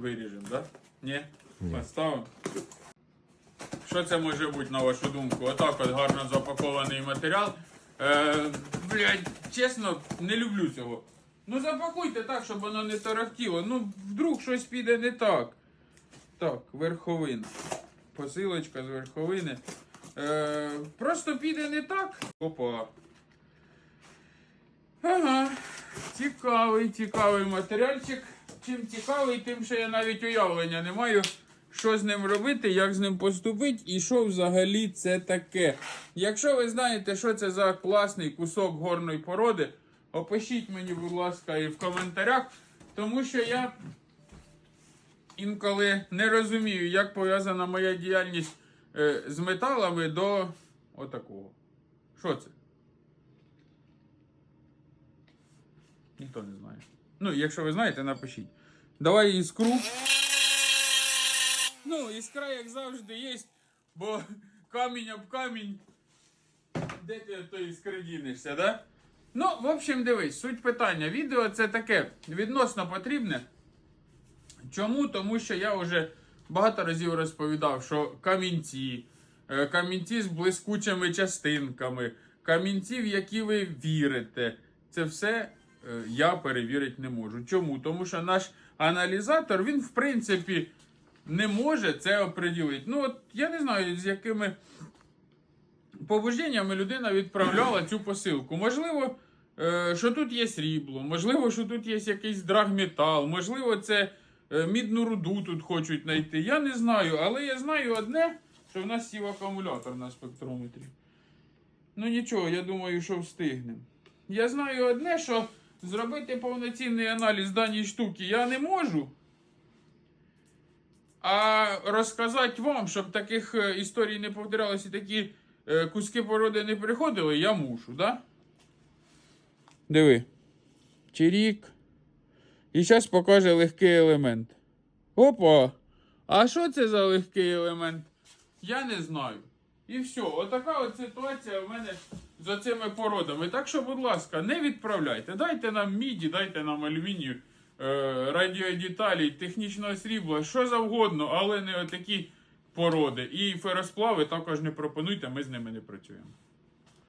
виріжемо, так? Да? Ні? Поставимо. Що це може бути, на вашу думку? Отак от гарно запакований матеріал. Е, блядь, чесно, не люблю цього. Ну запакуйте так, щоб воно не тарахтіло. Ну, вдруг щось піде не так. Так, верховина. Посилочка з верховини. Е, просто піде не так. Опа. Ага. Цікавий, цікавий матеріальчик. Чим цікавий, тим, що я навіть уявлення не маю, що з ним робити, як з ним поступити і що взагалі це таке. Якщо ви знаєте, що це за класний кусок горної породи, опишіть мені, будь ласка, і в коментарях, тому що я інколи не розумію, як пов'язана моя діяльність е, з металами до отакого. Що це? Ніхто не знає. Ну, якщо ви знаєте, напишіть. Давай іскру. Ну, іскра, як завжди, є, бо камінь об камінь. Де ти от іскри дінешся, да? Ну, в общем, дивись, суть питання. Відео це таке відносно потрібне. Чому? Тому що я вже багато разів розповідав, що камінці, е, камінці з блискучими частинками, камінці, в які ви вірите, це все я перевірити не можу. Чому? Тому що наш аналізатор, він, в принципі, не може це оприділити. Ну, от я не знаю, з якими побужденнями людина відправляла цю посилку. Можливо, е, що тут є срібло, можливо, що тут є якийсь драгметал, можливо, це е, мідну руду тут хочуть знайти. Я не знаю, але я знаю одне, що в нас сів акумулятор на спектрометрі. Ну нічого, я думаю, що встигнемо. Я знаю одне, що зробити повноцінний аналіз даної штуки я не можу. А розказати вам, щоб таких е, історій не повторялося і такі е, куски породи не приходили, я мушу, да? Диви. Чирік. І зараз покаже легкий елемент. Опа! А що це за легкий елемент? Я не знаю. І все, отака от ситуація в мене з оцими породами. Так що, будь ласка, не відправляйте. Дайте нам міді, дайте нам алюмінію, е, радіодеталі, технічного срібла, що завгодно, але не отакі породи. І феросплави також не пропонуйте, ми з ними не працюємо.